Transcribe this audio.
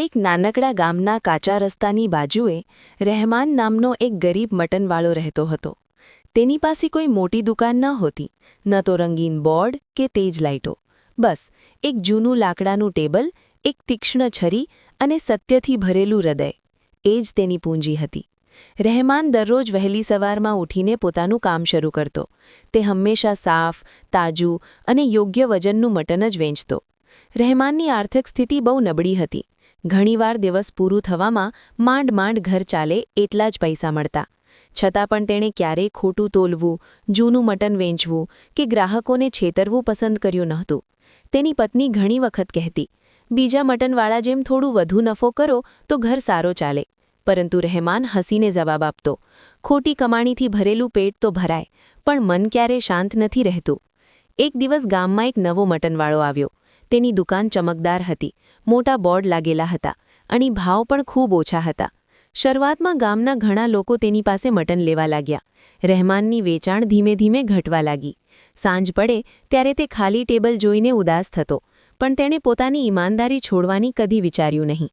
એક નાનકડા ગામના કાચા રસ્તાની બાજુએ રહેમાન નામનો એક ગરીબ મટનવાળો રહેતો હતો. તેની પાસે કોઈ મોટી દુકાન ન હોતી, ન તો રંગીન બોર્ડ કે તેજ લાઇટો. બસ, એક જૂનું લાકડાનું ટેબલ, એક તીક્ષ્ણ છરી અને સત્યથી ભરેલું હૃદય. એ જ તેની પૂંજી હતી. રહેમાન દરરોજ વહેલી સવારમાં ઉઠીને પોતાનું કામ શરૂ કરતો. તે હંમેશા સાફ, તાજું અને યોગ્ય વજનનું મટન જ વેચતો. રહેમાનની આર્થિક સ્થિતિ બહુ નબળી હતી. ઘણીવાર દિવસ પૂરું થવામાં માંડ માંડ ઘર ચાલે એટલા જ પૈસા મળતા. છતાં પણ તેણે ક્યારેય ખોટું તોલવું, જૂનું મટન વેચવું કે ગ્રાહકોને છેતરવું પસંદ કર્યું નહોતું. તેની પત્ની ઘણી વખત કહેતી, બીજા મટનવાળા જેમ થોડું વધુ નફો કરો તો ઘર સારો ચાલે. પરંતુ રહેમાન હસીને જવાબ આપતો, ખોટી કમાણીથી ભરેલું પેટ તો ભરાય, પણ મન ક્યારે શાંત નથી રહેતું. એક દિવસ ગામમાં એક નવો મટનવાળો આવ્યો. તેની દુકાન ચમકદાર હતી. મોટા બોર્ડ લાગેલા હતા અને ભાવ પણ ખૂબ ઓછા હતા. શરૂઆતમાં ગામના ઘણા લોકો તેની પાસે મટન લેવા લાગ્યા. રહેમાનની વેચાણ ધીમે ધીમે ઘટવા લાગી. સાંજ પડે ત્યારે તે ખાલી ટેબલ જોઈને ઉદાસ થતો, પણ તેણે પોતાની ઈમાનદારી છોડવાની કદી વિચાર્યું નહીં.